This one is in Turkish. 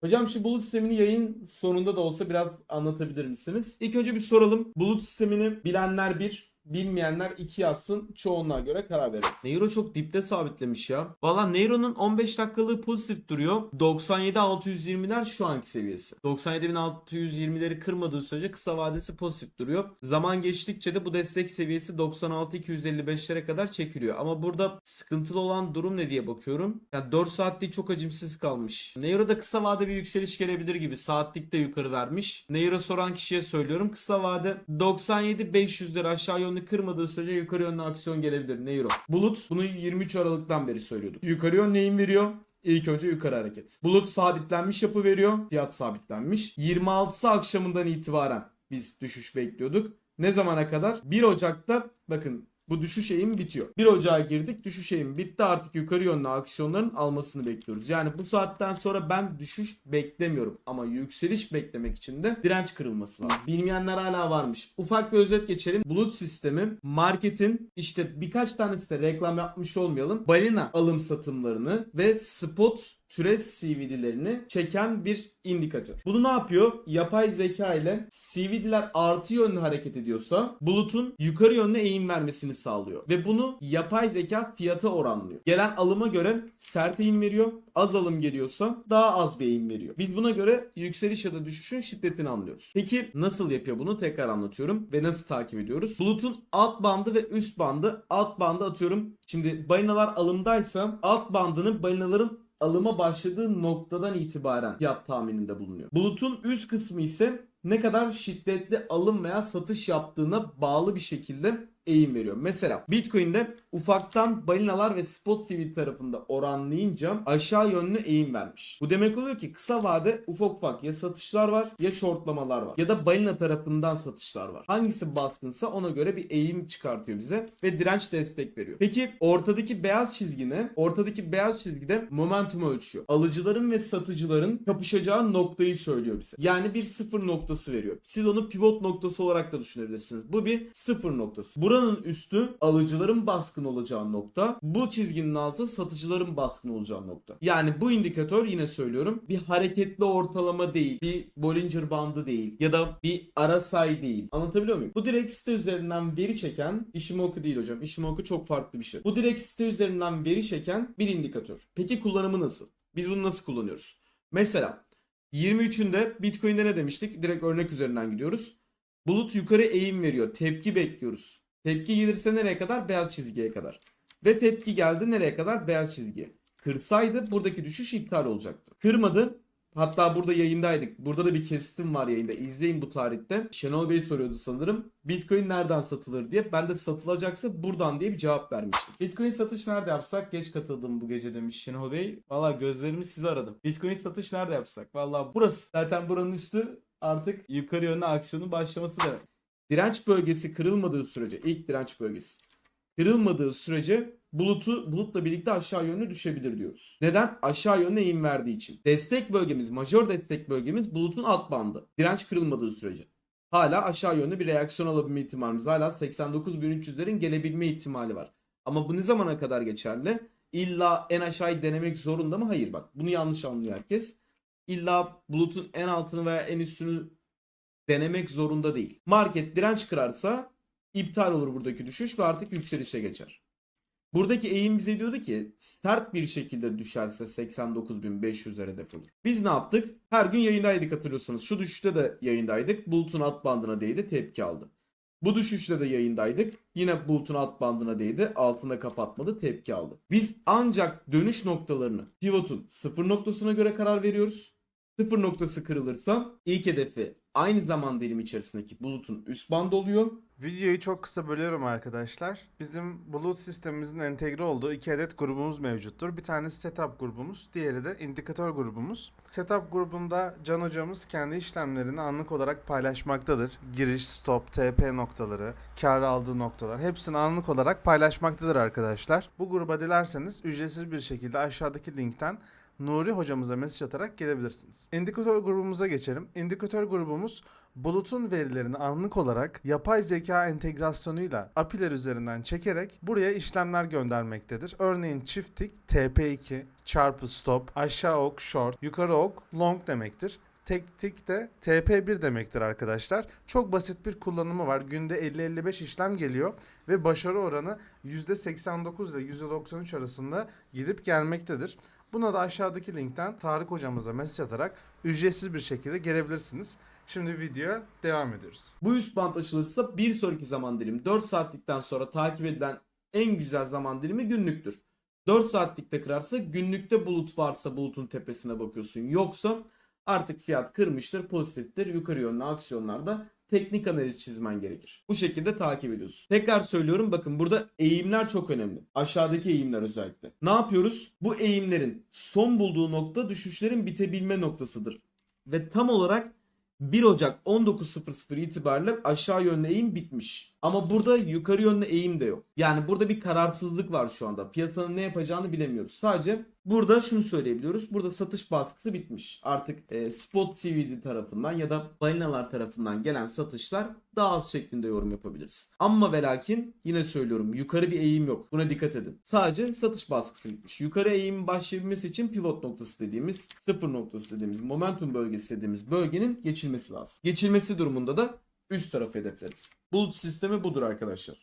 Hocam şu bulut sistemini yayın sonunda da olsa biraz anlatabilir misiniz? İlk önce bir soralım. Bulut sistemini bilenler bir, bilmeyenler iki yazsın. Çoğunluğa göre karar verelim. Neuro çok dipte sabitlemiş ya. Valla Neuro'nun 15 dakikalığı pozitif duruyor. 97.620'ler şu anki seviyesi. 97.620'leri kırmadığı sürece kısa vadesi pozitif duruyor. Zaman geçtikçe de bu destek seviyesi 96.255'lere kadar çekiliyor. Ama burada sıkıntılı olan durum ne diye bakıyorum. Yani 4 saatlik çok acımsız kalmış. Neuro'da kısa vade bir yükseliş gelebilir gibi. Saatlik de yukarı vermiş. Neuro soran kişiye söylüyorum. Kısa vade 97.500'leri aşağı yönlü kırmadığı sürece yukarı yönlü aksiyon gelebilir. Neuro. Bulut bunu 23 Aralık'tan beri söylüyorduk. Yukarı yön neyin veriyor? İlk önce yukarı hareket. Bulut sabitlenmiş yapı veriyor. Fiyat sabitlenmiş. 26'sı akşamından itibaren biz düşüş bekliyorduk. Ne zamana kadar? 1 Ocak'ta bakın bu düşüş eğimi bitiyor. 1 Ocağa girdik. Düşüş eğimi bitti. Artık yukarı yönlü aksiyonların almasını bekliyoruz. Yani bu saatten sonra ben düşüş beklemiyorum. Ama yükseliş beklemek için de direnç kırılması lazım. Bilmeyenler hala varmış. Ufak bir özet geçelim. Bulut sistemi marketin işte birkaç tanesi de reklam yapmış olmayalım. Balina alım satımlarını ve spot türev CVD'lerini çeken bir indikatör. Bunu ne yapıyor? Yapay zeka ile CVD'ler artı yönlü hareket ediyorsa bulutun yukarı yönlü eğim vermesini sağlıyor. Ve bunu yapay zeka fiyata oranlıyor. Gelen alıma göre sert eğim veriyor. Az alım geliyorsa daha az bir eğim veriyor. Biz buna göre yükseliş ya da düşüşün şiddetini anlıyoruz. Peki nasıl yapıyor bunu? Tekrar anlatıyorum ve nasıl takip ediyoruz? Bulutun alt bandı ve üst bandı. Alt bandı atıyorum. Şimdi balinalar alımdaysa alt bandının balinaların alıma başladığı noktadan itibaren fiyat tahmininde bulunuyor. Bulutun üst kısmı ise ne kadar şiddetli alım veya satış yaptığına bağlı bir şekilde eğim veriyor. Mesela Bitcoin'de ufaktan balinalar ve spot CV tarafında oranlayınca aşağı yönlü eğim vermiş. Bu demek oluyor ki kısa vade ufak ufak ya satışlar var ya shortlamalar var. Ya da balina tarafından satışlar var. Hangisi baskınsa ona göre bir eğim çıkartıyor bize ve direnç destek veriyor. Peki ortadaki beyaz çizgi ne? Ortadaki beyaz çizgide momentum ölçüyor. Alıcıların ve satıcıların kapışacağı noktayı söylüyor bize. Yani bir sıfır noktası veriyor. Siz onu pivot noktası olarak da düşünebilirsiniz. Bu bir sıfır noktası. Buranın üstü alıcıların baskın olacağı nokta. Bu çizginin altı satıcıların baskın olacağı nokta. Yani bu indikatör yine söylüyorum bir hareketli ortalama değil. Bir Bollinger bandı değil. Ya da bir RSI değil. Anlatabiliyor muyum? Bu direkt site üzerinden veri çeken Ishimoku değil hocam. Ishimoku çok farklı bir şey. Bu direkt site üzerinden veri çeken bir indikatör. Peki kullanımı nasıl? Biz bunu nasıl kullanıyoruz? Mesela 23'ünde Bitcoin'de ne demiştik? Direkt örnek üzerinden gidiyoruz. Bulut yukarı eğim veriyor. Tepki bekliyoruz. Tepki gelirse nereye kadar? Beyaz çizgiye kadar. Ve tepki geldi nereye kadar? Beyaz çizgiye. Kırsaydı buradaki düşüş iptal olacaktı. Kırmadı. Hatta burada yayındaydık. Burada da bir kesitim var yayında. İzleyin bu tarihte. Şenol Bey soruyordu sanırım. Bitcoin nereden satılır diye. Ben de satılacaksa buradan diye bir cevap vermiştim. Bitcoin satış nerede yapsak? Geç katıldım bu gece demiş Şenol Bey. Valla gözlerimi size aradım. Bitcoin satış nerede yapsak? Valla burası. Zaten buranın üstü artık yukarı yönlü aksiyonun başlaması demek. Direnç bölgesi kırılmadığı sürece ilk direnç bölgesi kırılmadığı sürece bulutu bulutla birlikte aşağı yönlü düşebilir diyoruz. Neden? Aşağı yönlü eğim verdiği için. Destek bölgemiz, majör destek bölgemiz bulutun alt bandı. Direnç kırılmadığı sürece. Hala aşağı yönlü bir reaksiyon alabilme ihtimalimiz. Hala 89.300'lerin gelebilme ihtimali var. Ama bu ne zamana kadar geçerli? İlla en aşağıyı denemek zorunda mı? Hayır bak. Bunu yanlış anlıyor herkes. İlla bulutun en altını veya en üstünü denemek zorunda değil. Market direnç kırarsa iptal olur buradaki düşüş ve artık yükselişe geçer. Buradaki eğim bize diyordu ki sert bir şekilde düşerse 89.500'lere hedef olur. Biz ne yaptık? Her gün yayındaydık hatırlıyorsanız. Şu düşüşte de yayındaydık. Bulutun alt bandına değdi tepki aldı. Bu düşüşte de yayındaydık. Yine bulutun alt bandına değdi. Altına kapatmadı tepki aldı. Biz ancak dönüş noktalarını pivotun sıfır noktasına göre karar veriyoruz. Sıfır noktası kırılırsa ilk hedefi aynı zaman dilimi içerisindeki bulutun üst bandı oluyor. Videoyu çok kısa bölüyorum arkadaşlar. Bizim bulut sistemimizin entegre olduğu iki adet grubumuz mevcuttur. Bir tanesi setup grubumuz, diğeri de indikatör grubumuz. Setup grubunda Can hocamız kendi işlemlerini anlık olarak paylaşmaktadır. Giriş, stop, TP noktaları, kar aldığı noktalar hepsini anlık olarak paylaşmaktadır arkadaşlar. Bu gruba dilerseniz ücretsiz bir şekilde aşağıdaki linkten Nuri hocamıza mesaj atarak gelebilirsiniz. İndikatör grubumuza geçelim. İndikatör grubumuz bulutun verilerini anlık olarak yapay zeka entegrasyonuyla API'ler üzerinden çekerek buraya işlemler göndermektedir. Örneğin çift tik TP2 çarpı stop, aşağı ok short, yukarı ok long demektir. Tek tik de TP1 demektir arkadaşlar. Çok basit bir kullanımı var. Günde 50-55 işlem geliyor ve başarı oranı %89 ile %93 arasında gidip gelmektedir. Buna da aşağıdaki linkten Tarık hocamıza mesaj atarak ücretsiz bir şekilde gelebilirsiniz. Şimdi videoya devam ediyoruz. Bu üst bant açılırsa bir sonraki zaman dilimi 4 saatlikten sonra takip edilen en güzel zaman dilimi günlüktür. 4 saatlikte kırarsa günlükte bulut varsa bulutun tepesine bakıyorsun. Yoksa artık fiyat kırmıştır, pozitiftir. Yukarı yönlü aksiyonlarda teknik analiz çizmen gerekir. Bu şekilde takip ediyorsun. Tekrar söylüyorum bakın burada eğimler çok önemli. Aşağıdaki eğimler özellikle. Ne yapıyoruz? Bu eğimlerin son bulduğu nokta düşüşlerin bitebilme noktasıdır. Ve tam olarak 1 Ocak 19.00 itibariyle aşağı yönlü eğim bitmiş. Ama burada yukarı yönlü eğim de yok. Yani burada bir kararsızlık var şu anda. Piyasanın ne yapacağını bilemiyoruz. Sadece burada şunu söyleyebiliyoruz. Burada satış baskısı bitmiş. Artık e, spot CVD tarafından ya da balinalar tarafından gelen satışlar daha az şeklinde yorum yapabiliriz. Ama ve lakin yine söylüyorum yukarı bir eğim yok. Buna dikkat edin. Sadece satış baskısı bitmiş. Yukarı eğimin başlayabilmesi için pivot noktası dediğimiz sıfır noktası dediğimiz momentum bölgesi dediğimiz bölgenin geçilmesi lazım. Geçilmesi durumunda da üst tarafı hedefleriz. Bulut sistemi budur arkadaşlar.